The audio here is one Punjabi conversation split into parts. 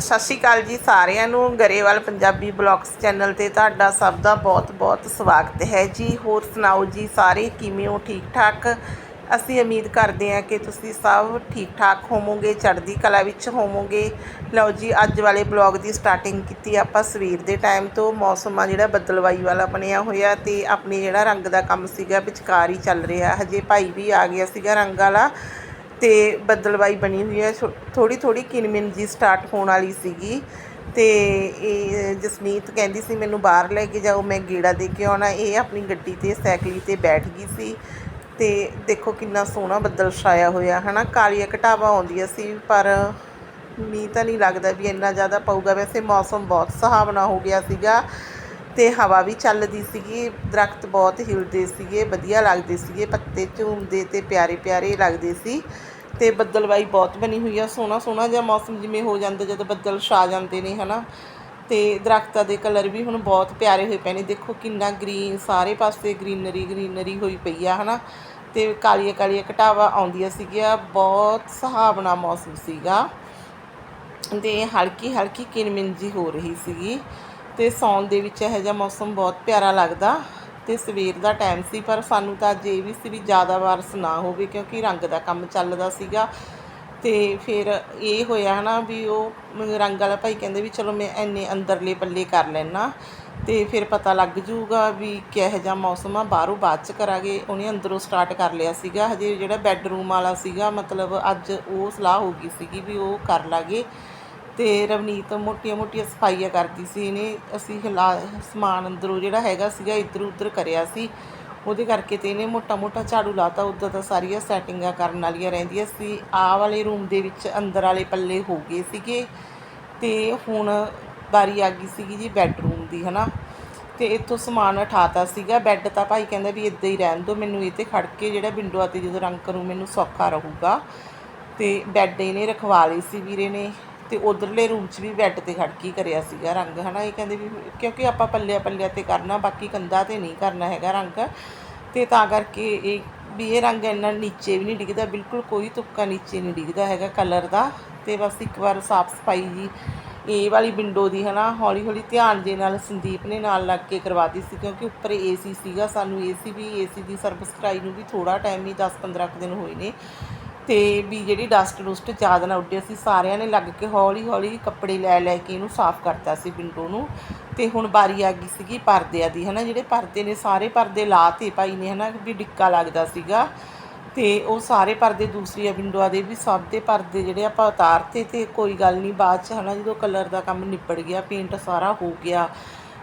ਸਤਿ ਸ਼੍ਰੀ ਅਕਾਲ ਜੀ ਸਾਰਿਆਂ ਨੂੰ, ਗਰੇਵਾਲ ਪੰਜਾਬੀ ਬਲੌਗਸ ਚੈਨਲ ਤੇ ਤੁਹਾਡਾ ਸਭ ਦਾ ਬਹੁਤ-ਬਹੁਤ ਸਵਾਗਤ ਹੈ ਜੀ। ਹੋਰ ਸੁਣਾਓ ਜੀ, ਸਾਰੇ ਕਿਵੇਂ ਹੋ? ਠੀਕ ਠਾਕ ਅਸੀਂ ਉਮੀਦ ਕਰਦੇ ਹਾਂ ਕਿ ਤੁਸੀਂ ਸਭ ਠੀਕ ਠਾਕ ਹੋਵੋਗੇ, ਚੜ੍ਹਦੀ ਕਲਾ ਵਿੱਚ ਹੋਵੋਗੇ। ਲਓ ਜੀ, ਅੱਜ ਵਾਲੇ ਬਲੌਗ ਦੀ ਸਟਾਰਟਿੰਗ ਕੀਤੀ ਆਪਾਂ ਸਵੇਰ ਦੇ ਟਾਈਮ ਤੋਂ। ਮੌਸਮ ਆ ਜਿਹੜਾ ਬੱਦਲਵਾਈ ਵਾਲਾ ਬਣਿਆ ਹੋਇਆ ਤੇ ਆਪਣੇ ਜਿਹੜਾ ਰੰਗ ਦਾ ਕੰਮ ਸੀਗਾ, ਵਿਚਕਾਰ ਹੀ ਚੱਲ ਰਿਹਾ। ਹਜੇ ਭਾਈ ਵੀ ਆ ਗਿਆ ਸੀਗਾ ਰੰਗ ਵਾਲਾ। ਤੇ ਬੱਦਲਵਾਈ ਬਣੀ ਹੋਈ ਹੈ। ਥੋੜੀ ਥੋੜੀ ਕਿਨਮਿਨ ਜੀ ਸਟਾਰਟ ਹੋਣ ਵਾਲੀ ਸੀਗੀ। ਤੇ ਇਹ ਜਸਮੀਤ ਕਹਿੰਦੀ ਸੀ, ਮੈਨੂੰ ਬਾਹਰ ਲੈ ਕੇ ਜਾਓ, ਮੈਂ ਗੇੜਾ ਦੇ ਕੇ ਆਉਣਾ। ਇਹ ਆਪਣੀ ਗੱਡੀ ਤੇ, ਸਾਈਕਲੀ ਤੇ ਬੈਠ ਗਈ ਸੀ। ਤੇ ਦੇਖੋ ਕਿੰਨਾ ਸੋਹਣਾ ਬੱਦਲ ਛਾਇਆ ਹੋਇਆ, ਹਨਾ? ਕਾਲੀਆਂ ਘਟਾਵਾ ਆਉਂਦੀਆਂ ਸੀ, ਪਰ ਮੀਂਹ ਤਾਂ ਨਹੀਂ ਲੱਗਦਾ ਵੀ ਇੰਨਾ ਜ਼ਿਆਦਾ ਪਊਗਾ। ਵੈਸੇ ਮੌਸਮ ਬਹੁਤ ਸੁਹਾਵਣਾ ਹੋ ਗਿਆ ਸੀਗਾ। ਅਤੇ ਹਵਾ ਵੀ ਚੱਲਦੀ ਸੀਗੀ, ਦਰਖਤ ਬਹੁਤ ਹਿਲਦੇ ਸੀਗੇ, ਵਧੀਆ ਲੱਗਦੇ ਸੀਗੇ, ਪੱਤੇ ਝੂਮਦੇ ਅਤੇ ਪਿਆਰੇ ਪਿਆਰੇ ਲੱਗਦੇ ਸੀ ਅਤੇ ਬੱਦਲਵਾਈ ਬਹੁਤ ਬਣੀ ਹੋਈ ਆ, ਸੋਹਣਾ ਸੋਹਣਾ ਜਿਹਾ ਮੌਸਮ ਜਿਵੇਂ ਹੋ ਜਾਂਦਾ ਜਦੋਂ ਬੱਦਲ ਛਾ ਜਾਂਦੇ ਨੇ ਹੈ ਨਾ ਅਤੇ ਦਰਖਤਾਂ ਦੇ ਕਲਰ ਵੀ ਹੁਣ ਬਹੁਤ ਪਿਆਰੇ ਹੋਏ ਪਏ ਨੇ, ਦੇਖੋ ਕਿੰਨਾ ਗ੍ਰੀਨ, ਸਾਰੇ ਪਾਸੇ ਗ੍ਰੀਨਰੀ ਗ੍ਰੀਨਰੀ ਹੋਈ ਪਈ ਆ ਹੈ ਨਾ ਅਤੇ ਕਾਲੀਆਂ ਕਾਲੀਆਂ ਘਟਾਵਾ ਆਉਂਦੀਆਂ ਸੀਗੀਆਂ, ਬਹੁਤ ਸੁਹਾਵਣਾ ਮੌਸਮ ਸੀਗਾ। ਅਤੇ ਹਲਕੀ ਹਲਕੀ ਕਿਨਮਿਨ ਜੀ ਹੋ ਰਹੀ ਸੀਗੀ। ਤੇ ਸੌਣ ਦੇ ਵਿੱਚ ਇਹੋ ਜਿਹਾ ਮੌਸਮ ਬਹੁਤ ਪਿਆਰਾ ਲੱਗਦਾ ਤੇ ਸਵੇਰ ਦਾ ਟਾਈਮ ਸੀ, ਪਰ ਸਾਨੂੰ ਤਾਂ ਅੱਜ ਇਹ ਵੀ ਸੀ ਵੀ ਜ਼ਿਆਦਾ ਬਾਰਿਸ਼ ਨਾ ਹੋਵੇ ਕਿਉਂਕਿ ਰੰਗ ਦਾ ਕੰਮ ਚੱਲਦਾ ਸੀਗਾ ਤੇ ਫਿਰ ਇਹ ਹੋਇਆ ਹਨਾ ਵੀ ਉਹ ਰੰਗ ਵਾਲਾ ਭਾਈ ਕਹਿੰਦੇ ਵੀ ਚਲੋ ਮੈਂ ਇੰਨੇ ਅੰਦਰਲੇ ਪੱਲੇ ਕਰ ਲੈਣਾ ਤੇ ਫਿਰ ਪਤਾ ਲੱਗ ਜੂਗਾ ਵੀ ਕਿਹੋ ਜਿਹਾ ਮੌਸਮ ਆ, ਬਾਹਰੋਂ ਬਾਅਦ ਚ ਕਰਾਂਗੇ। ਉਹਨੇ ਅੰਦਰੋਂ ਸਟਾਰਟ ਕਰ ਲਿਆ ਸੀਗਾ। ਹਜੇ ਜਿਹੜਾ ਬੈੱਡਰੂਮ ਵਾਲਾ ਸੀਗਾ, ਮਤਲਬ ਅੱਜ ਉਹ ਸਲਾਹ ਹੋ ਗਈ ਸੀਗੀ ਵੀ ਉਹ ਕਰ ਲਾਗੇ। ਅਤੇ ਰਵਨੀਤ ਮੋਟੀਆਂ ਮੋਟੀਆਂ ਸਫਾਈਆਂ ਕਰਦੀ ਸੀ ਇਹਨੇ। ਅਸੀਂ ਹਿਲਾ ਸਮਾਨ ਅੰਦਰੋਂ ਜਿਹੜਾ ਹੈਗਾ ਸੀਗਾ ਇੱਧਰ ਉੱਧਰ ਕਰਿਆ ਸੀ। ਉਹਦੇ ਕਰਕੇ ਤੇ ਇਹਨੇ ਮੋਟਾ ਮੋਟਾ ਝਾੜੂ ਲਾਤਾ। ਉਦੋਂ ਤਾਂ ਸਾਰੀਆਂ ਸੈਟਿੰਗਾਂ ਕਰਨ ਵਾਲੀਆਂ ਰਹਿੰਦੀਆਂ ਸੀ। ਆਹ ਵਾਲੇ ਰੂਮ ਦੇ ਵਿੱਚ ਅੰਦਰ ਵਾਲੇ ਪੱਲੇ ਹੋ ਗਏ ਸੀਗੇ। ਤੇ ਹੁਣ ਵਾਰੀ ਆ ਗਈ ਸੀਗੀ ਜੀ ਬੈੱਡਰੂਮ ਦੀ, ਹਨਾ। ਤੇ ਇੱਥੋਂ ਸਮਾਨ ਉਠਾਤਾ ਸੀਗਾ। ਬੈੱਡ ਤਾਂ ਭਾਈ ਕਹਿੰਦਾ ਵੀ ਇੱਦਾਂ ਹੀ ਰਹਿਣ ਦਿਓ। ਮੈਨੂੰ ਇਹ ਤੇ ਖੜ ਕੇ ਜਿਹੜਾ ਵਿੰਡੋਆ ਤੇ ਜਦੋਂ ਰੰਗ ਕਰੂ, ਮੈਨੂੰ ਸੌਖਾ ਰਹੂਗਾ। ਤੇ ਬੈੱਡ ਇਹਨੇ ਰਖਵਾ ਲਈ ਸੀ ਵੀਰੇ ਨੇ। ਤੇ ਉਧਰਲੇ ਰੂਮ 'ਚ ਵੀ ਬੈੱਡ ਤੇ ਖੜ ਕੇ ਕਰਿਆ ਸੀਗਾ ਰੰਗ, ਹਨਾ? ਇਹ ਕਹਿੰਦੇ ਵੀ ਕਿਉਂਕਿ ਆਪਾਂ ਪੱਲਿਆ ਪੱਲਿਆ ਤੇ ਕਰਨਾ, ਬਾਕੀ ਕੰਧਾਂ ਤੇ ਨਹੀਂ ਕਰਨਾ ਹੈਗਾ ਰੰਗ। ਤੇ ਤਾਂ ਕਰਕੇ ਇਹ ਵੀ ਇਹ ਰੰਗ ਇੰਨਾ ਨੀਚੇ ਵੀ ਨਹੀਂ ਡਿੱਗਦਾ, ਬਿਲਕੁਲ ਕੋਈ ਤੁਪਕਾ ਨੀਚੇ ਨਹੀਂ ਡਿੱਗਦਾ ਹੈਗਾ ਕਲਰ ਦਾ। ਤੇ ਬਸ ਇੱਕ ਵਾਰ ਸਾਫ਼ ਸਫ਼ਾਈ ਜੀ, ਇਹ ਵਾਲੀ ਵਿੰਡੋ ਦੀ, ਹਨਾ? ਹੌਲੀ ਹੌਲੀ ਧਿਆਨ ਦੇ ਨਾਲ ਸੰਦੀਪ ਨੇ ਨਾਲ ਲੱਗ ਕੇ ਕਰਵਾਤੀ ਸੀ, ਕਿਉਂਕਿ ਉੱਪਰ ਏਸੀ ਸੀਗਾ ਸਾਨੂੰ ਏਸੀ ਵੀ ਏਸੀ ਦੀ ਸਰਵਿਸ ਕਰਾਈ ਨੂੰ ਵੀ ਥੋੜਾ ਟਾਈਮ ਹੀ 10-15 ਦਿਨ ਹੋਏ ਨੇ। ਤੇ ਵੀ ਜਿਹੜੀ ਡਸਟ ਡੁਸਟ ਚਾਦ ਨਾਲ ਉੱਡੇ ਸੀ ਸਾਰਿਆਂ ਨੇ ਲੱਗ ਕੇ ਹੌਲੀ ਹੌਲੀ ਕੱਪੜੇ ਲੈ ਲੈ ਕੇ ਇਹਨੂੰ ਸਾਫ਼ ਕਰਤਾ ਸੀ ਵਿੰਡੋ ਨੂੰ। ਤੇ ਹੁਣ ਬਾਰੀ ਆ ਗਈ ਸੀਗੀ ਪਰਦਿਆਂ ਦੀ, ਹਨਾ, ਜਿਹੜੇ ਪਰਦੇ ਨੇ, ਸਾਰੇ ਪਰਦੇ ਲਾਤੇ ਭਾਈ ਨੇ, ਹਨਾ, ਵੀ ਡਿੱਕਾ ਲੱਗਦਾ ਸੀਗਾ। ਤੇ ਉਹ ਸਾਰੇ ਪਰਦੇ ਦੂਸਰੀਆਂ ਵਿੰਡੋਆਂ ਦੇ ਵੀ ਸਭ ਦੇ ਪਰਦੇ ਜਿਹੜੇ ਆਪਾਂ ਉਤਾਰਤੇ ਤੇ ਕੋਈ ਗੱਲ ਨਹੀਂ ਬਾਅਦ ਚ, ਹਨਾ, ਜਦੋਂ ਕਲਰ ਦਾ ਕੰਮ ਨਿਪੜ ਗਿਆ ਪੇਂਟ ਸਾਰਾ ਹੋ ਗਿਆ।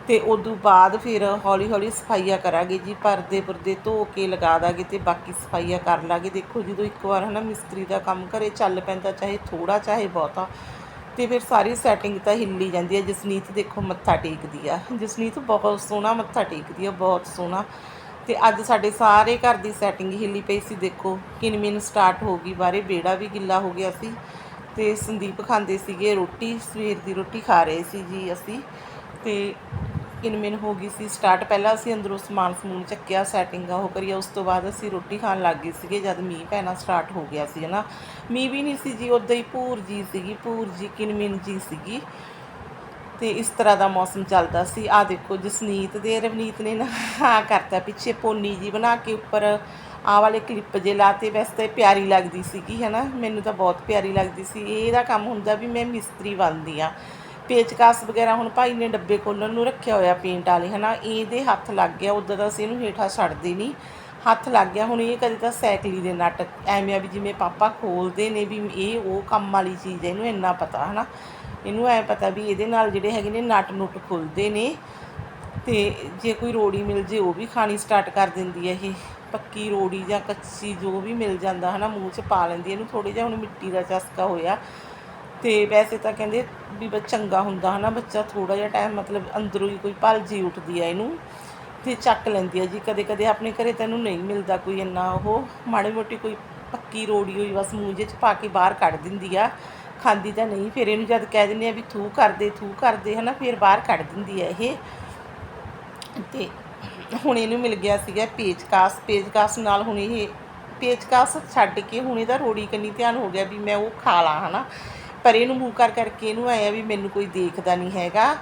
ਤੇ ਉਦੋਂ ਬਾਅਦ ਫਿਰ ਹੌਲੀ ਹੌਲੀ ਸਫਾਈਆਂ ਕਰਾਂਗੇ ਜੀ, ਪਰਦੇ ਪਰਦੇ ਧੋ ਕੇ ਲਗਾ ਦਾਂਗੇ ਤੇ ਬਾਕੀ ਸਫਾਈਆਂ ਕਰ ਲਾਂਗੇ। ਦੇਖੋ ਜਦੋਂ ਇੱਕ ਵਾਰ ਹਨਾ ਮਿਸਤਰੀ ਦਾ ਕੰਮ ਘਰੇ ਚੱਲ ਪੈਂਦਾ, ਚਾਹੇ ਥੋੜਾ ਚਾਹੇ ਬਹੁਤਾ, ਤੇ ਫਿਰ ਸਾਰੀ ਸੈਟਿੰਗ ਤਾਂ ਹਿੱਲੀ ਜਾਂਦੀ ਹੈ। ਜਸਨੀਤ ਦੇਖੋ ਮੱਥਾ ਟੇਕਦੀ ਆ, ਜਸਨੀਤ ਬਹੁਤ ਸੋਹਣਾ ਮੱਥਾ ਟੇਕਦੀ ਆ, ਬਹੁਤ ਸੋਹਣਾ। ਤੇ ਅੱਜ ਸਾਡੇ ਸਾਰੇ ਘਰ ਦੀ ਸੈਟਿੰਗ ਹਿੱਲੀ ਪਈ ਸੀ, ਦੇਖੋ ਕਿਨਮਿਨ ਸਟਾਰਟ ਹੋ ਗਈ ਬਾਰੇ ਬੇੜਾ ਵੀ ਗਿੱਲਾ ਹੋ ਗਿਆ ਸੀ ਤੇ ਸੰਦੀਪ ਖਾਂਦੇ ਸੀਗੇ ਰੋਟੀ, ਸਵੇਰ ਦੀ ਰੋਟੀ ਖਾ ਰਹੇ ਸੀ ਜੀ ਅਸੀਂ। ਤੇ ਕਿਨਮਿਨ ਹੋ ਗਈ ਸੀ। ਸਟਾਰਟ ਪਹਿਲਾਂ ਅਸੀਂ ਅੰਦਰੋਂ ਸਮਾਨ ਸਮੂਨ ਚੱਕਿਆ, ਸੈਟਿੰਗ ਉਹ ਕਰੀ ਉਸ ਤੋਂ ਬਾਅਦ ਅਸੀਂ ਰੋਟੀ ਖਾਣ ਲੱਗ ਗਏ ਸੀਗੇ ਜਦ ਮੀਂਹ ਪੈਣਾ ਸਟਾਰਟ ਹੋ ਗਿਆ ਸੀ, ਹਨਾ। ਮੀਂਹ ਵੀ ਨਹੀਂ ਸੀ ਜੀ ਉਦਾਂ ਹੀ ਭੂਰ ਜੀ ਸੀਗੀ, ਭੂਰ ਜੀ, ਕਿਨਮਿਨ ਜੀ ਸੀਗੀ। ਤੇ ਇਸ ਤਰ੍ਹਾਂ ਦਾ ਮੌਸਮ ਚੱਲਦਾ ਸੀ। ਆ ਦੇਖੋ, ਜਸਨੀਤ ਦੇ, ਰਵਨੀਤ ਨੇ ਨਾ ਹਾਂ ਕਰਤਾ ਪਿੱਛੇ ਪੋਨੀ ਜੀ ਬਣਾ ਕੇ ਉੱਪਰ। ਆ ਵਾਲੇ ਕਲਿੱਪ ਜੇ ਲਾਤੇ, ਵੈਸੇ ਤਾਂ ਪਿਆਰੀ ਲੱਗਦੀ ਸੀਗੀ, ਹਨਾ। ਮੈਨੂੰ ਤਾਂ ਬਹੁਤ ਪਿਆਰੀ ਲੱਗਦੀ ਸੀ। ਇਹਦਾ ਕੰਮ ਹੁੰਦਾ ਵੀ ਮੈਂ ਮਿਸਤਰੀ ਬਣਦੀ ਆ ਪੇਚਕਾਸ ਵਗੈਰਾ ਹੁਣ ਭਾਈ ਨੇ ਡੱਬੇ ਖੋਲਣ ਨੂੰ ਰੱਖਿਆ ਹੋਇਆ ਪੇਂਟ ਵਾਲੇ, ਹਨਾ? ਇਹਦੇ ਹੱਥ ਲੱਗ ਗਿਆ, ਉਦੋਂ ਤਾਂ ਅਸੀਂ ਇਹਨੂੰ ਹੇਠਾਂ ਛੱਡਦੇ ਨਹੀਂ। ਹੱਥ ਲੱਗ ਗਿਆ, ਹੁਣ ਇਹ ਕਦੇ ਤਾਂ ਸਾਈਕਲੀ ਦੇ ਨਟ, ਐਵੇਂ ਆ ਵੀ ਜਿਵੇਂ ਪਾਪਾ ਖੋਲਦੇ ਨੇ ਵੀ ਇਹ ਉਹ ਕੰਮ ਵਾਲੀ ਚੀਜ਼ ਹੈ ਇਹਨੂੰ ਇੰਨਾ ਪਤਾ, ਹਨਾ? ਇਹਨੂੰ ਐ ਪਤਾ ਵੀ ਇਹਦੇ ਨਾਲ ਜਿਹੜੇ ਹੈਗੇ ਨੇ ਨਟ ਨੁੱਟ ਖੁੱਲਦੇ ਨੇ ਤੇ ਜੇ ਕੋਈ ਰੋੜੀ ਮਿਲ ਜੇ, ਉਹ ਵੀ ਖਾਣੀ ਸਟਾਰਟ ਕਰ ਦਿੰਦੀ ਹੈ ਇਹ। ਪੱਕੀ ਰੋੜੀ ਜਾਂ ਕੱਚੀ ਜੋ ਵੀ ਮਿਲ ਜਾਂਦਾ, ਹਨਾ? ਮੂੰਹ 'ਚ ਪਾ ਲੈਂਦੀ ਇਹਨੂੰ ਥੋੜੀ ਜਿਹਾ ਹੁਣ ਮਿੱਟੀ ਦਾ ਚਸਕਾ ਹੋਇਆ। ਤੇ ਵੈਸੇ ਤਾਂ ਕਹਿੰਦੇ ਵੀ ਬੱਚਾ ਚੰਗਾ ਹੁੰਦਾ ਹਨਾ, ਬੱਚਾ ਥੋੜਾ ਜਿਹਾ ਟਾਈਮ ਮਤਲਬ ਅੰਦਰੋਂ ਹੀ ਕੋਈ ਭਲ ਜੀ ਉੱਠਦੀ ਆ ਇਹਨੂੰ ਤੇ ਚੱਕ ਲੈਂਦੀ ਆ ਜੀ। ਕਦੇ ਕਦੇ ਆਪਣੇ ਘਰੇ ਤੈਨੂੰ ਨਹੀਂ ਮਿਲਦਾ ਕੋਈ ਇੰਨਾ ਉਹ ਮਾੜੀ ਮੋਟੀ ਕੋਈ ਪੱਕੀ ਰੋੜੀ ਹੋਈ ਬਸ ਮੂੰਹ 'ਚ ਪਾ ਕੇ ਬਾਹਰ ਕੱਢ ਦਿੰਦੀ ਆ। ਖਾਂਦੀ ਤਾਂ ਨਹੀਂ, ਫਿਰ ਇਹਨੂੰ ਜਦ ਕਹਿ ਦਿੰਦੇ ਆ ਵੀ ਥੂ ਕਰਦੇ ਥੂ ਕਰਦੇ ਹਨਾ, ਫਿਰ ਬਾਹਰ ਕੱਢ ਦਿੰਦੀ ਆ ਇਹ। ਤੇ ਹੁਣ ਇਹਨੂੰ ਮਿਲ ਗਿਆ ਸੀਗਾ ਪੇਚਕਾਸ ਪੇਚਕਾਸ ਨਾਲ ਹੁਣ ਇਹ, ਪੇਚਕਾਸ ਛੱਡ ਕੇ ਹੁਣ ਇਹਦਾ ਰੋੜੀ ਕੰਨੀ ਧਿਆਨ ਹੋ ਗਿਆ ਵੀ ਮੈਂ ਉਹ ਖਾ ਲਾਂ ਹਨਾ। ਪਰੇ ਨੂੰ ਮੂੰਹ ਕਰ ਕਰਕੇ ਇਹਨੂੰ ਆਇਆ ਵੀ ਮੈਨੂੰ ਕੋਈ ਦੇਖਦਾ ਨਹੀਂ ਹੈਗਾ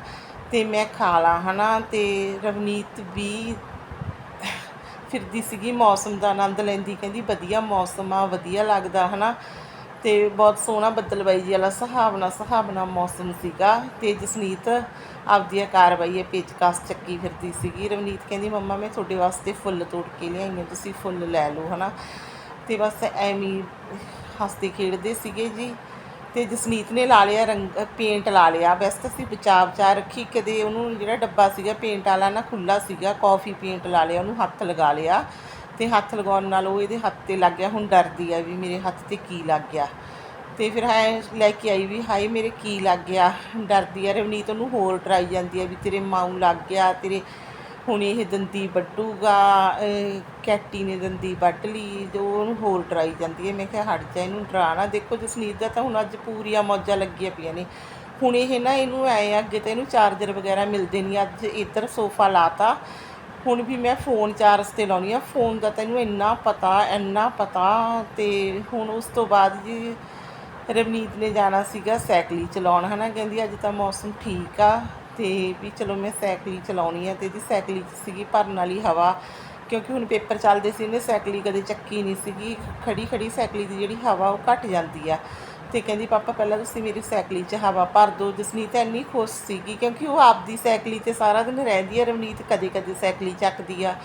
ਤੇ ਮੈਂ ਖਾ ਲਾਂ, ਹਨਾ? ਤੇ ਰਵਨੀਤ ਵੀ ਫਿਰਦੀ ਸੀਗੀ ਮੌਸਮ ਦਾ ਆਨੰਦ ਲੈਂਦੀ, ਕਹਿੰਦੀ ਵਧੀਆ ਮੌਸਮ ਆ, ਵਧੀਆ ਲੱਗਦਾ, ਹਨਾ? ਤੇ ਬਹੁਤ ਸੋਹਣਾ ਬੱਦਲਬਾਈ ਜੀ ਵਾਲਾ ਸੁਹਾਵਣਾ ਸੁਹਾਵਣਾ ਮੌਸਮ ਸੀਗਾ ਤੇ ਜਸਨੀਤ ਆਪਦੀ ਆ ਕਾਰਵਾਈ ਹੈ ਪੇਚਕਸ ਚੱਕੀ ਫਿਰਦੀ ਸੀਗੀ। ਰਵਨੀਤ ਕਹਿੰਦੀ, ਮੰਮਾ, ਮੈਂ ਤੁਹਾਡੇ ਵਾਸਤੇ ਫੁੱਲ ਤੋੜ ਕੇ ਲਿਆਈ ਹਾਂ ਤੁਸੀਂ ਫੁੱਲ ਲੈ ਲਓ, ਹਨਾ? ਤੇ ਬਸ ਐਵੇਂ ਹੱਸਦੇ ਖੇਡਦੇ ਸੀਗੇ ਜੀ। ਤੇ ਜਸਨੀਤ ਨੇ ਲਾ ਲਿਆ ਰੰਗ ਪੇਂਟ ਲਾ ਲਿਆ। ਵੈਸੇ ਤਾਂ ਅਸੀਂ ਬਚਾਅ ਬਚਾਅ ਰੱਖੀ, ਕਦੇ ਉਹਨੂੰ ਜਿਹੜਾ ਡੱਬਾ ਸੀਗਾ ਪੇਂਟ ਵਾਲਾ ਨਾ ਖੁੱਲਾ ਸੀਗਾ ਕਾਫੀ ਪੇਂਟ ਲਾ ਲਿਆ, ਉਹਨੂੰ ਹੱਥ ਲਗਾ ਲਿਆ। ਤੇ ਹੱਥ ਲਗਾਉਣ ਨਾਲ ਉਹ ਇਹਦੇ ਹੱਥ ਤੇ ਲੱਗ ਗਿਆ, ਹੁਣ ਡਰਦੀ ਆ ਵੀ ਮੇਰੇ ਹੱਥ ਤੇ ਕੀ ਲੱਗ ਗਿਆ। ਤੇ ਫਿਰ ਹੈ ਲੈ ਕੇ ਆਈ ਵੀ ਹਾਏ, ਮੇਰੇ ਕੀ ਲੱਗ ਗਿਆ। ਡਰਦੀ ਆ ਰਵਨੀਤ, ਉਹਨੂੰ ਹੋਰ ਡਰਾਈ ਜਾਂਦੀ ਆ ਵੀ ਤੇਰੇ ਮਾਊ ਲੱਗ ਗਿਆ, ਤੇਰੇ ਹੁਣ ਇਹ ਦੰਦੀ ਵੱਢੂਗਾ ਕੈਟੀ ਨੇ ਦੰਦੀ ਵੱਢ ਲਈ ਜੋ ਉਹਨੂੰ ਹੋਰ ਡਰਾਈ ਜਾਂਦੀ ਹੈ। ਮੈਂ ਕਿਹਾ, ਹਟ ਜਾ, ਇਹਨੂੰ ਡਰਾਣਾ ਦੇਖੋ, ਜਸਨੀਤ ਦਾ ਤਾਂ ਹੁਣ ਅੱਜ ਪੂਰੀਆਂ ਮੌਜਾਂ ਲੱਗੀਆਂ ਪਈਆਂ ਨੇ। ਹੁਣ ਇਹ ਨਾ, ਇਹਨੂੰ ਐ ਅੱਗੇ ਤਾਂ ਇਹਨੂੰ ਚਾਰਜਰ ਵਗੈਰਾ ਮਿਲਦੇ ਨਹੀਂ। ਅੱਜ ਇੱਧਰ ਸੋਫਾ ਲਾਤਾ। ਹੁਣ ਵੀ ਮੈਂ ਫੋਨ ਚਾਰਜ ਤੇ ਲਾਉਣੀ ਆ। ਫੋਨ ਦਾ ਤੈਨੂੰ ਇੰਨਾ ਪਤਾ ਇੰਨਾ ਪਤਾ, ਤੇ ਹੁਣ ਉਸ ਤੋਂ ਬਾਅਦ ਜੀ ਰਵਨੀਤ ਨੇ ਜਾਣਾ ਸੀਗਾ ਸਾਈਕਲੀ ਚਲਾਉਣ, ਹਨਾ? ਕਹਿੰਦੀ, ਅੱਜ ਤਾਂ ਮੌਸਮ ਠੀਕ ਆ। ਤੇ ਵੀ ਚਲੋ ਮੈਂ ਸਾਈਕਲੀ ਚਲਾਉਣੀ ਆ ਤੇ ਇਹਦੀ ਸਾਈਕਲੀ 'ਚ ਸੀਗੀ ਭਰਨ ਵਾਲੀ ਹਵਾ, ਕਿਉਂਕਿ ਹੁਣ ਪੇਪਰ ਚੱਲਦੇ ਸੀ ਇਹਨੇ ਸਾਈਕਲੀ ਕਦੇ ਚੱਕੀ ਨਹੀਂ ਸੀਗੀ, ਖੜੀ ਖੜੀ ਸਾਈਕਲੀ ਦੀ ਜਿਹੜੀ ਹਵਾ ਉਹ ਘਟ ਜਾਂਦੀ ਆ। ਤੇ ਕਹਿੰਦੀ, ਪਾਪਾ, ਪਹਿਲਾਂ ਤੁਸੀਂ ਮੇਰੀ ਸਾਈਕਲੀ 'ਚ ਹਵਾ ਭਰ ਦਿਓ। ਜਸਨੀਤ ਇੰਨੀ ਖੁਸ਼ ਸੀਗੀ, ਕਿਉਂਕਿ ਉਹ ਆਪਦੀ ਸਾਈਕਲੀ ਤੇ ਸਾਰਾ ਦਿਨ ਰਹਿੰਦੀ ਆ, ਰਵਨੀਤ ਕਦੇ ਕਦੇ ਸਾਈਕਲੀ ਚੱਕਦੀ ਆ।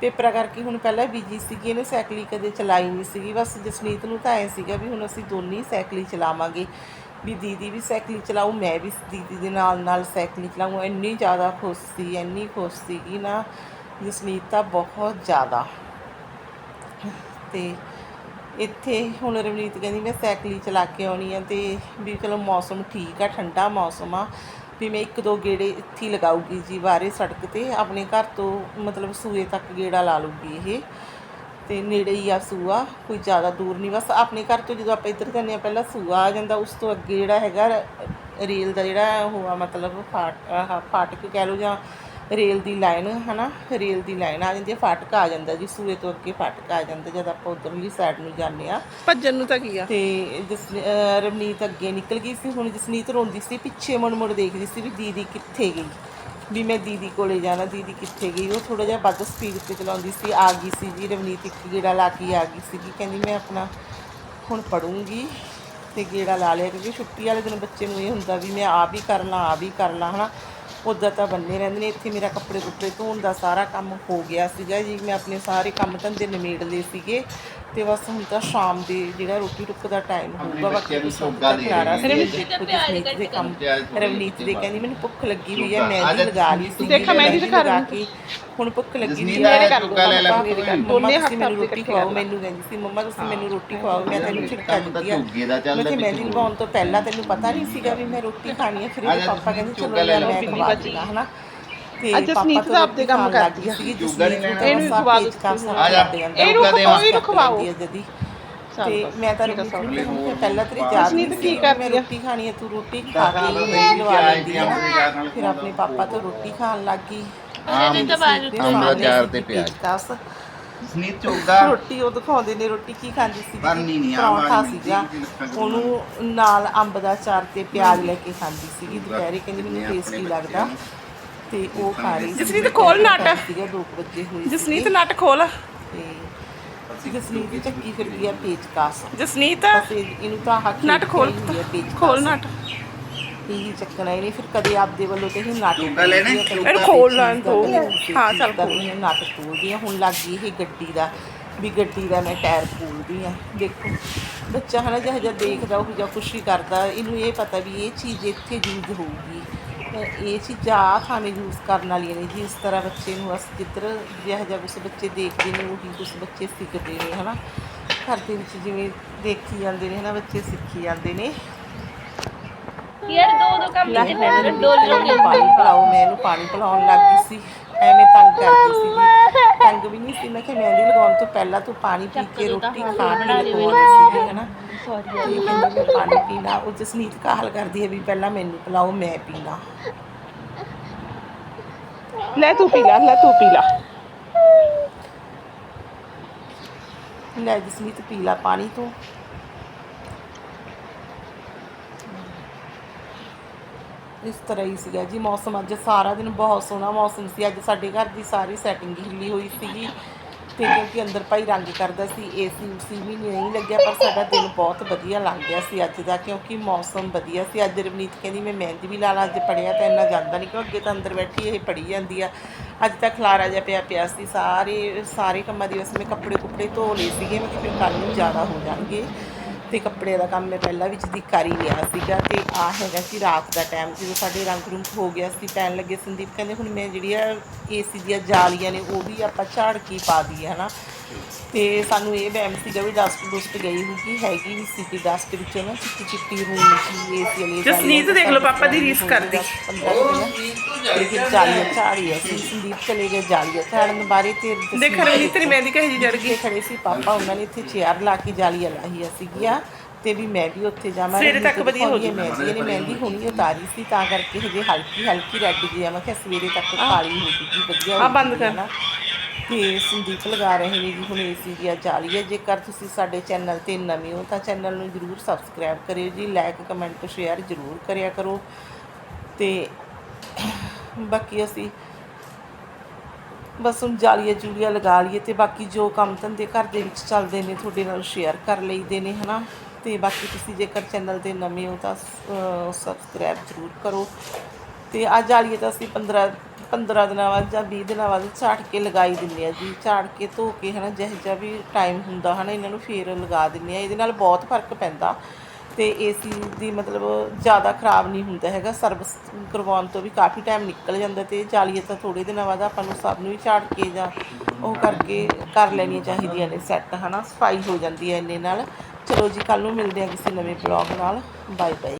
ਪੇਪਰਾਂ ਕਰਕੇ ਹੁਣ ਪਹਿਲਾਂ ਬਿਜ਼ੀ ਸੀਗੀ, ਇਹਨੇ ਸਾਈਕਲੀ ਕਦੇ ਚਲਾਈ ਨਹੀਂ ਸੀਗੀ। ਬਸ ਜਸਨੀਤ ਨੂੰ ਤਾਂ ਐ ਸੀਗਾ ਵੀ ਹੁਣ ਅਸੀਂ ਦੋਨੇ ਹੀ ਸਾਈਕਲੀ ਚਲਾਵਾਂਗੇ। ਵੀ ਦੀਦੀ ਵੀ ਸਾਈਕਲੀ ਚਲਾਊ, ਮੈਂ ਵੀ ਦੀਦੀ ਦੇ ਨਾਲ ਨਾਲ ਸਾਈਕਲੀ ਚਲਾਊਂ। ਇੰਨੀ ਜ਼ਿਆਦਾ ਖੁਸ਼ ਸੀ, ਇੰਨੀ ਖੁਸ਼ ਸੀਗੀ ਨਾ, ਜਸਮੀਤ ਤਾਂ ਬਹੁਤ ਜ਼ਿਆਦਾ। ਤੇ ਇੱਥੇ ਹੁਣ ਰਵਨੀਤ ਕਹਿੰਦੀ, ਮੈਂ ਸਾਈਕਲੀ ਚਲਾ ਕੇ ਆਉਣੀ ਆ ਤੇ ਵੀ ਚਲੋ ਮੌਸਮ ਠੀਕ ਆ, ਠੰਡਾ ਮੌਸਮ ਆ, ਵੀ ਮੈਂ ਇੱਕ ਦੋ ਗੇੜੇ ਇੱਥੇ ਹੀ ਲਗਾਊਗੀ ਜੀ, ਬਾਹਰੇ ਸੜਕ ਤੇ, ਆਪਣੇ ਘਰ ਤੋਂ ਮਤਲਬ ਸੂਏ ਤੱਕ ਗੇੜਾ ਲਾ ਲੂਗੀ ਇਹ। ਤੇ ਨੇੜੇ ਹੀ ਆ ਸੂਆ ਕੋਈ ਜ਼ਿਆਦਾ ਦੂਰ ਨਹੀਂ। ਬਸ ਆਪਣੇ ਘਰ ਤੋਂ ਜਦੋਂ ਆਪਾਂ ਇੱਧਰ ਜਾਂਦੇ ਆ ਪਹਿਲਾਂ ਸੂਆ ਆ ਜਾਂਦਾ ਉਸ ਤੋਂ ਅੱਗੇ ਜਿਹੜਾ ਹੈਗਾ ਰੇਲ ਦਾ ਜਿਹੜਾ ਉਹ ਆ ਮਤਲਬ ਫਾਟ ਆਹ ਫਾਟਕ ਕਹਿ ਲਓ ਜਾਂ ਰੇਲ ਦੀ ਲਾਈਨ ਹਨਾ? ਰੇਲ ਦੀ ਲਾਈਨ ਆ ਜਾਂਦੀ ਹੈ ਫਾਟਕ ਆ ਜਾਂਦਾ ਜੀ ਸੂਏ ਤੋਂ ਅੱਗੇ ਫਾਟਕ ਆ ਜਾਂਦਾ ਜਦ ਆਪਾਂ ਉਧਰਲੀ ਸਾਈਡ ਨੂੰ ਜਾਂਦੇ ਆ ਭੱਜਣ ਨੂੰ ਤਾਂ ਕੀ ਆ? ਤੇ ਜਸ ਅਹ ਰਵਨੀਤ ਅੱਗੇ ਨਿਕਲ ਗਈ ਸੀ ਹੁਣ ਜਸਨੀਤ ਰੋਂਦੀ ਸੀ ਪਿੱਛੇ ਮੁੜ ਮੁੜ ਦੇਖਦੀ ਸੀ ਵੀ ਦੀਦੀ ਕਿੱਥੇ ਗਈ। ਵੀ ਮੈਂ ਦੀਦੀ ਕੋਲੇ ਜਾਣਾ, ਦੀਦੀ ਕਿੱਥੇ ਗਈ? ਉਹ ਥੋੜਾ ਜਿਹਾ ਵੱਧ ਸਪੀਡ ਤੇ ਚਲਾਉਂਦੀ ਸੀ, ਆ ਗਈ ਸੀ ਜੀ, ਰਵਨੀਤ ਇੱਕ ਗੇੜਾ ਲਾ ਕੇ ਆ ਗਈ ਸੀਗੀ। ਕਹਿੰਦੀ ਮੈਂ ਆਪਣਾ ਹੁਣ ਪੜੂੰਗੀ ਤੇ ਗੇੜਾ ਲਾ ਲਿਆ ਕਿਉਂਕਿ ਛੁੱਟੀ ਵਾਲੇ ਦਿਨ ਬੱਚੇ ਨੂੰ ਇਹ ਹੁੰਦਾ ਵੀ ਮੈਂ ਆ ਵੀ ਕਰ ਲਾਂ ਆ ਵੀ ਕਰ ਲਾਂ ਹਨਾ? ਉੱਦਾਂ ਤਾਂ ਬੰਨੇ ਰਹਿੰਦੇ ਨੇ। ਇੱਥੇ ਮੇਰਾ ਕੱਪੜੇ ਕੁੱਪੜੇ ਧੋਣ ਦਾ ਸਾਰਾ ਕੰਮ ਹੋ ਗਿਆ ਸੀਗਾ ਜੀ। ਮੈਂ ਆਪਣੇ ਸਾਰੇ ਕੰਮ ਧੰਦੇ ਨਿਮੇੜ ਲਏ ਸੀਗੇ। ਤੇ ਬਸ ਹੁਣ ਤਾਂ ਸ਼ਾਮ ਦੇ ਜਿਹੜਾ ਰੋਟੀ ਟੁੱਕ ਦਾ ਟਾਈਮ ਹੋਊਗਾ ਬਾਕੀ ਸੌਦਾ ਦੇ ਸੀ। ਦੇ ਕੰਮ ਰਵਨੀਤ ਦੇ ਕਹਿੰਦੀ ਮੈਨੂੰ ਭੁੱਖ ਲੱਗੀ ਹੋਈ ਹੈ ਮਹਿੰਦੀ ਲਗਾ ਲਈ ਸੀ। ਦੇਖਾ ਮਹਿੰਦੀ ਦਿਖਾ ਲਗਾ ਰਹੀ ਕੇ ਹੁਣ ਭੁੱਖ ਲੱਗੀ ਲੈ ਮੰਮਾ ਪੁੱਤ ਤੁਸੀਂ ਦੋਨੇ ਹੱਥ ਮੈਨੂੰ ਰੋਟੀ ਖਵਾਓ ਕਰ। ਮੈਨੂੰ ਕਹਿੰਦੀ ਸੀ ਮੰਮਾ ਤੁਸੀਂ ਮੈਨੂੰ ਰੋਟੀ ਖਵਾਓ ਮੈਂ ਤੈਨੂੰ ਤਾਂ ਦਿੱਤੀ ਆ। ਝੁੱਗੇ ਦਾ ਚੱਲਦਾ ਮੈਂ ਕਿਹਾ ਮਹਿੰਦੀ। ਲਗਾਉਣ ਤੋਂ। ਪਹਿਲਾਂ ਤੈਨੂੰ ਪਤਾ ਨਹੀਂ ਸੀਗਾ ਵੀ ਮੈਂ ਰੋਟੀ ਖਾਣੀ ਹੈ ਫਿਰ ਪਾਪਾ ਕਹਿੰਦੇ ਚਲੋ ਲੈ ਲੈ ਲਓ, ਮੈਂ ਖਵਾ। ਦਿੰਦਾ ਹਨਾ? ਤੇ ਅੱਜ ਜਸਨੀਤ ਪਾਪਾ ਤਾਂ ਆਪਦੇ ਕੰਮ ਕਰਦੀ ਆ। ਇਹਨੂੰ ਖਵਾ ਦਿਓ ਆ ਜਾ, ਇਹਨੂੰ ਦੇ ਖਵਾਓ, ਇਹਨੂੰ ਖਵਾਓ। ਜਦੀ ਚੱਲ ਤੇ ਮੈਂ ਤਾਂ ਆ, ਪਹਿਲਾਂ ਤੇਰੀ ਯਾਦ ਕੀ ਨਹੀਂ ਸੀ ਕਰਦੀ ਮੈਂ ਆ? ਰੋਟੀ ਖਾਣੀ ਹੈ ਤੂੰ ਰੋਟੀ ਖਾ ਕੇ ਦਾਦਾ ਮੈਨੂੰ ਲਵਾ ਲੈਂਦੀ ਨਾਲ ਫਿਰ ਆਪਣੇ ਪਾਪਾ ਤੋਂ ਰੋਟੀ ਖਾਣ ਲੱਗ ਗਈ। ਆਮ ਆਮ ਦਾ ਚਾਰ ਤੇ ਪਿਆਜ਼। ਦਸ। ਸਨੀਤ ਚੋਗਾ। ਰੋਟੀ ਉਹ ਦਿਖਾਉਂਦੇ ਨੇ ਰੋਟੀ ਕੀ ਖਾਂਦੀ ਸੀ ਬਣਨੀ ਨਹੀਂ, ਪਰੌਂਠਾ ਸੀਗਾ। ਉਹਨੂੰ ਨਾਲ ਅੰਬ ਦਾ ਚਾਰ ਤੇ ਪਿਆਜ਼ ਲੈ ਕੇ ਖਾਂਦੀ ਸੀਗੀ। ਦੁਪਹਿਰੇ ਕਹਿੰਦੀ ਮੈਨੂੰ ਟੇਸਟੀ ਲੱਗਦਾ। ਤੇ ਉਹ ਖਾ ਰਹੀ ਸੀ। ਜਸਨੀਤ ਖੋਲ ਨਟ। ਸੀਗਾ 2 ਵਜੇ ਹੋਈ ਜਸਨੀਤ ਨਟ ਖੋਲ। ਤੇ ਜਸਨੀਤ ਦੀ ਚੱਕੀ ਫਿਰਦੀ ਆ ਪੇਚਕਾਸ ਜਸਨੀਤ? ਬਸ ਇਹ- ਇਹਨੂੰ ਤਾਂ ਹੱਥ ਨਟ ਖੋਲ ਖੋਲ ਨਟ। ਇਹੀ ਚੱਕਣਾ ਇਹਨੇ ਫਿਰ ਕਦੇ ਆਪਦੇ ਵੱਲੋਂ ਤੇ ਇਹ ਨਾਟਕ ਚੁੱਕਾ ਲੈਣਾ? ਇਹਨੂੰ ਕਿਸੇ ਖੋਲ ਲੈਣ ਦਿਓ। ਹਾਂ, ਚੱਲ ਖੋਲ। ਇਹ ਨਾਟਕ ਖੋਲਦੀ ਆ ਹੁਣ ਲੱਗ ਗਈ ਇਹ ਗੱਡੀ ਦਾ ਵੀ ਗੱਡੀ ਦਾ ਮੈਂ ਟਾਇਰ ਖੋਲਦੀ ਆ ਦੇਖੋ ਬੱਚਾ ਹਨਾ ਜਿਹਾ ਜਿਹਾ ਦੇਖਦਾ ਉਹ ਜਿਹਾ ਖੁਸ਼ੀ ਕਰਦਾ। ਇਹਨੂੰ ਇਹ ਪਤਾ ਵੀ ਇਹ ਚੀਜ਼ ਇੱਥੇ ਯੂਜ਼ ਹੋਊਗੀ। ਇਹ ਚੀਜ਼ਾਂ ਆਹ ਥਾਵੇਂ ਯੂਜ਼ ਕਰਨ ਵਾਲੀਆਂ ਨੇ ਜੀ। ਇਸ ਤਰ੍ਹਾਂ ਬੱਚੇ ਨੂੰ ਅਸ ਜਿੱਧਰ ਜਿਹਾ ਜਿਹਾ ਕੁਛ ਬੱਚੇ ਦੇਖਦੇ ਨੇ ਉਹੀ ਕੁਛ ਬੱਚੇ ਸਿੱਖਦੇ ਨੇ ਹਨਾ। ਘਰ ਦੇ ਵਿੱਚ ਜਿਵੇਂ ਦੇਖੀ ਜਾਂਦੇ ਨੇ ਹਨਾ ਬੱਚੇ ਸਿੱਖੀ ਜਾਂਦੇ ਨੇ। ਯਾਰ ਦੋ ਦੋ ਕੰਮ ਲੈ ਮੈਂ ਇਹਨੂੰ ਪਾਣੀ ਪਿਲਾਓ ਮੈਂ ਇਹਨੂੰ ਪਾਣੀ ਪਿਲਾਉਣ ਲੱਗ ਗਈ ਸੀ। ਐਵੇਂ ਤੰਗ ਕਰਦੀ ਸੀ ਤੰਗ ਵੀ ਨਹੀਂ ਸੀ ਮੈਂ ਕਿਹਾ ਮਹਿੰਦੀ ਲਗਾਉਣ ਤੋਂ ਪਹਿਲਾਂ ਤੂੰ ਪਾਣੀ ਪੀ ਕੇ ਰੋਟੀ ਖਾ ਕੇ ਲਗਾਉਣੀ ਸੀਗੀ ਹਨਾ। ਸੌਰੀ ਤੇ ਕਹਿੰਦੀ ਮੈਂ ਪਾਣੀ ਪੀਣਾ ਉਹ ਜਸਨੀਤ ਕਾਹਲ ਕਰਦੀ ਹੈ ਵੀ ਪਹਿਲਾਂ ਮੈਨੂੰ ਪਿਲਾਓ ਮੈਂ ਪੀਣਾ। ਲੈ ਤੂੰ ਪੀ ਲੈ ਲੈ ਤੂੰ ਪੀ ਲੈ। ਲੈ ਜਸਨੀਤ ਪੀ ਲਾ ਪਾਣੀ ਤੂੰ। ਇਸ ਤਰ੍ਹਾਂ ਹੀ ਸੀਗਾ ਜੀ ਮੌਸਮ ਅੱਜ ਸਾਰਾ ਦਿਨ ਬਹੁਤ ਸੋਹਣਾ ਮੌਸਮ ਸੀ ਅੱਜ ਸਾਡੇ ਘਰ ਦੀ ਸਾਰੀ ਸੈਟਿੰਗ ਹਿੱਲੀ ਹੋਈ ਸੀਗੀ। ਤੇ ਕਿਉਂਕਿ ਅੰਦਰ ਭਾਈ ਰੰਗ ਕਰਦਾ ਸੀ ਏਸੀ ਉਸੀ ਵੀ ਨਹੀਂ ਲੱਗਿਆ, ਪਰ ਸਾਡਾ ਦਿਨ ਬਹੁਤ ਵਧੀਆ ਲੰਘ ਗਿਆ ਸੀ ਅੱਜ ਦਾ, ਕਿਉਂਕਿ ਮੌਸਮ ਵਧੀਆ ਸੀ। ਅੱਜ ਰਵਨੀਤ ਕਹਿੰਦੀ, ਮੈਂ ਮਹਿੰਦੀ ਵੀ ਲਾ ਲਾ, ਅੱਜ ਪੜਿਆ ਤਾਂ ਇੰਨਾ ਜਾਂਦਾ ਨਹੀਂ ਕਿਉਂ ਅੱਗੇ ਤਾਂ ਅੰਦਰ ਬੈਠੀ ਇਹ ਪੜੀ ਜਾਂਦੀ ਆ। ਅੱਜ ਤਾਂ ਖਲਾਰਾ ਜਿਹਾ ਪਿਆ ਪਿਆ ਸੀ। ਸਾਰੇ ਸਾਰੇ ਕੰਮਾਂ ਦੀ ਵੈਸੇ ਮੈਂ ਕੱਪੜੇ ਕੁੱਪੜੇ ਧੋ ਲਏ ਸੀਗੇ, ਮੈਂ ਕਿ ਫਿਰ ਕੱਲ੍ਹ ਨੂੰ ਜ਼ਿਆਦਾ ਹੋ ਜਾਣਗੇ। ਤੇ ਕੱਪੜੇ ਦਾ ਕੰਮ ਮੈਂ ਪਹਿਲਾਂ ਵੀ ਦੀ ਕਰ ਹੀ ਲਿਆ ਸੀਗਾ ਤੇ ਆ ਹੈਗਾ ਸੀ ਰਾਤ ਦਾ ਟਾਈਮ ਜਦੋਂ ਸਾਡੇ ਰੰਗ ਰੁੰਗ ਹੋ ਗਿਆ ਸੀ, ਪੈਣ ਲੱਗੇ ਸੰਦੀਪ, ਕਹਿੰਦੇ ਹੁਣ ਮੈਂ ਜਿਹੜੀ ਆ ਏਸੀ ਦੀਆਂ ਜਾਲੀਆਂ ਨੇ ਉਹ ਵੀ ਆਪਾਂ ਝਾੜ ਕੇ ਪਾ ਦਈਏ, ਹਨਾ? ਤੇ ਸਾਨੂੰ ਇਹ ਵਹਿਮ ਸੀਗਾ ਵੀ ਡਸਟ ਡੁਸਟ ਗਈ ਹੋਊਗੀ ਹੈਗੀ ਵੀ ਸੀ ਡਸਟ ਵਿੱਚੋਂ ਨਾ ਚਿੱਟੀ ਚਿੱਟੀ ਸੀ ਏਸੀ ਵਾਲੀ ਜਸਨੀਤ ਦੇਖ ਲਓ ਪਾਪਾ ਦੀ ਰੀਸ ਕਰਦੀ। ਲੇਕਿਨ ਜਾਲੀਆਂ ਝਾੜੀ ਅਸੀਂ ਸੰਦੀਪ ਚਲੇ ਗਏ ਜਾਲੀਆਂ ਝਾੜਨ ਬਾਰੇ ਤੇ ਦੇਖ ਰਵਨੀਤ ਤੇਰੀ ਮਹਿੰਦੀ ਕਹੇ ਜੀ ਜੜ ਗਈ? ਖੜੇ ਸੀ ਪਾਪਾ ਉਹਨਾਂ ਨੇ ਇੱਥੇ ਚੇਅਰ ਲਾ ਕੇ ਜਾਲੀਆਂ ਲਾਈਆਂ ਸੀਗੀਆਂ। ਤੇ ਵੀ ਮੈਂ ਵੀ ਉੱਥੇ ਜਾਵਾਂ ਸਵੇਰੇ ਤੱਕ ਵਧੀਆ ਹੋ ਹੈ ਮਹਿੰਦੀ ਇਹਨੇ ਮਹਿੰਦੀ ਹੁਣੀ ਉਤਾਰੀ ਸੀ ਤਾਂ ਕਰਕੇ ਹਜੇ ਹਲਕੀ ਹਲਕੀ ਰੈੱਡ ਜਿਹੀ ਆ। ਮੈਂ ਕਿਹਾ ਸਵੇਰੇ ਤੱਕ ਕਾਲੀ ਹੋ ਜੂਗੀ ਵਧੀਆ ਹੋ ਬੰਦ ਜੂਗੀ ਕਰ। ਨਾ। ਤੇ ਸੰਦੀਪ ਲਗਾ ਰਹੇ ਨੇ ਜੀ, ਹੁਣ ਏਸੀ ਰਹੀ ਹੈ। ਜੇਕਰ ਤੁਸੀਂ ਸਾਡੇ ਚੈਨਲ ਤੇ ਨਵੇਂ ਹੋ ਤਾਂ ਚੈਨਲ ਨੂੰ ਜਰੂਰ ਸਬਸਕ੍ਰਾਈਬ ਕਰਿਓ ਜੀ, ਲਾਈਕ, ਕਮੈਂਟ, ਸ਼ੇਅਰ ਜਰੂਰ ਕਰਿਆ ਕਰੋ। ਤੇ ਬਾਕੀ ਅਸੀਂ ਬਸ ਹੁਣ ਜਾਲੀਆਂ ਜੂਲੀਆਂ ਲਗਾ ਲਈਏ ਤੇ ਬਾਕੀ ਜੋ ਕੰਮ ਧੰਦੇ ਘਰ ਦੇ ਵਿੱਚ ਚੱਲਦੇ ਨੇ ਤੁਹਾਡੇ ਨਾਲ ਸ਼ੇਅਰ ਕਰ ਲਈਦੇ ਨੇ, ਹਨਾ? ਤੇ ਬਾਕੀ ਤੁਸੀਂ ਜੇਕਰ ਚੈਨਲ ਤੇ ਨਵੇਂ ਹੋ ਤਾਂ ਸਬਸਕ੍ਰਾਈਬ ਜ਼ਰੂਰ ਕਰੋ। ਤੇ ਅੱਜ ਆਲੀਏ ਤਾਂ ਅਸੀਂ 15 15 ਦਿਨਾਂ ਬਾਅਦ ਜਾਂ 20 ਦਿਨਾਂ ਬਾਅਦ ਝਾੜ ਕੇ ਲਗਾਈ ਦਿੰਦੇ ਆ ਜੀ। ਝਾੜ ਕੇ ਧੋ ਕੇ ਹਨਾ, ਜਿਹੋ ਜਿਹਾ ਵੀ ਟਾਈਮ ਹੁੰਦਾ ਹਨਾ, ਇਹਨਾਂ ਨੂੰ ਫੇਰ ਲਗਾ ਦਿੰਦੇ ਆ। ਇਹਦੇ ਨਾਲ ਬਹੁਤ ਫ਼ਰਕ ਪੈਂਦਾ ਤੇ ਏਸੀ ਦੀ ਮਤਲਬ ਜ਼ਿਆਦਾ ਖਰਾਬ ਨਹੀਂ ਹੁੰਦਾ ਹੈਗਾ। ਸਰਵਿਸ ਕਰਵਾਉਣ ਤੋਂ ਵੀ ਕਾਫੀ ਟਾਈਮ ਨਿਕਲ ਜਾਂਦਾ ਤੇ ਜਾਲੀਆਂ ਤਾਂ ਥੋੜੇ ਦਿਨਾਂ ਬਾਅਦ ਆਪਾਂ ਨੂੰ ਸਭ ਨੂੰ ਹੀ ਝਾੜ ਕੇ ਜਾਂ ਉਹ ਕਰਕੇ ਕਰ ਲੈਣੀਆਂ ਚਾਹੀਦੀਆਂ ਨੇ ਸੈੱਟ ਹਨਾ। ਸਫ਼ਾਈ ਹੋ ਜਾਂਦੀ ਹੈ ਇੰਨੇ ਨਾਲ। ਚਲੋ ਜੀ ਕੱਲ ਨੂੰ ਮਿਲਦੇ ਆ ਕਿਸੇ ਨਵੇਂ ਬਲੌਗ ਨਾਲ। Bye bye